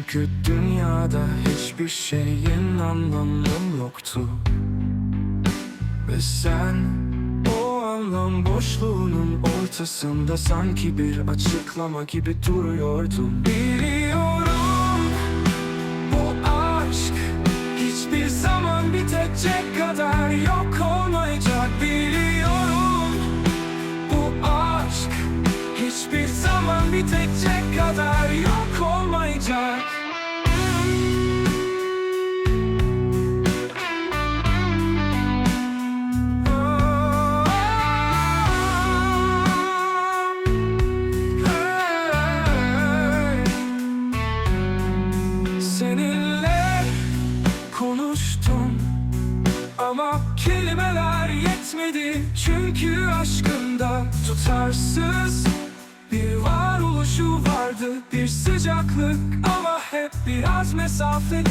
Çünkü dünyada hiçbir şeyin anlamı yoktu. Ve sen o anlam boşluğunun ortasında sanki bir açıklama gibi duruyordun. Biliyorum bu aşk hiçbir zaman bitecek kadar yetmedi Çünkü aşkında tutarsız bir varoluşu vardı. Bir sıcaklık ama hep biraz mesafeli.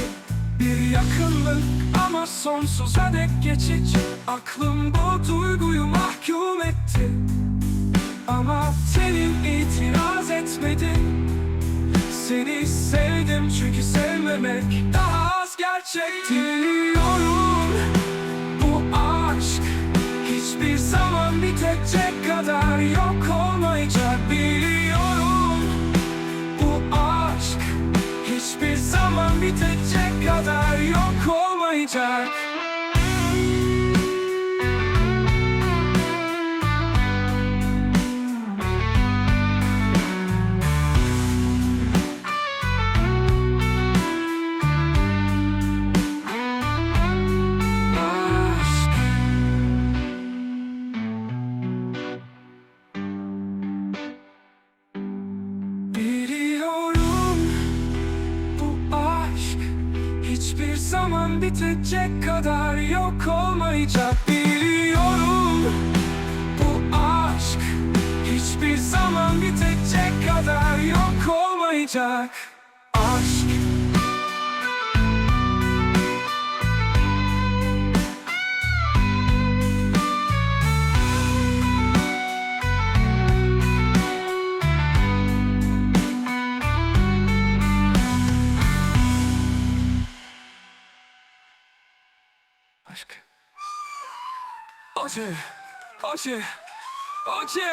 Bir yakınlık ama sonsuza dek geçici. Aklım bu duyguyu mahkum etti. Ama tenim itiraz etmedi. Seni sevdim çünkü sevmemek daha az gerçek yok olmayacak Biliyorum. Bu aşk hiçbir zaman bitecek kadar yok olmayacak zaman bitecek kadar yok olmayacak. Biliyorum bu aşk hiçbir zaman bitecek kadar yok olmayacak 抱歉抱歉抱歉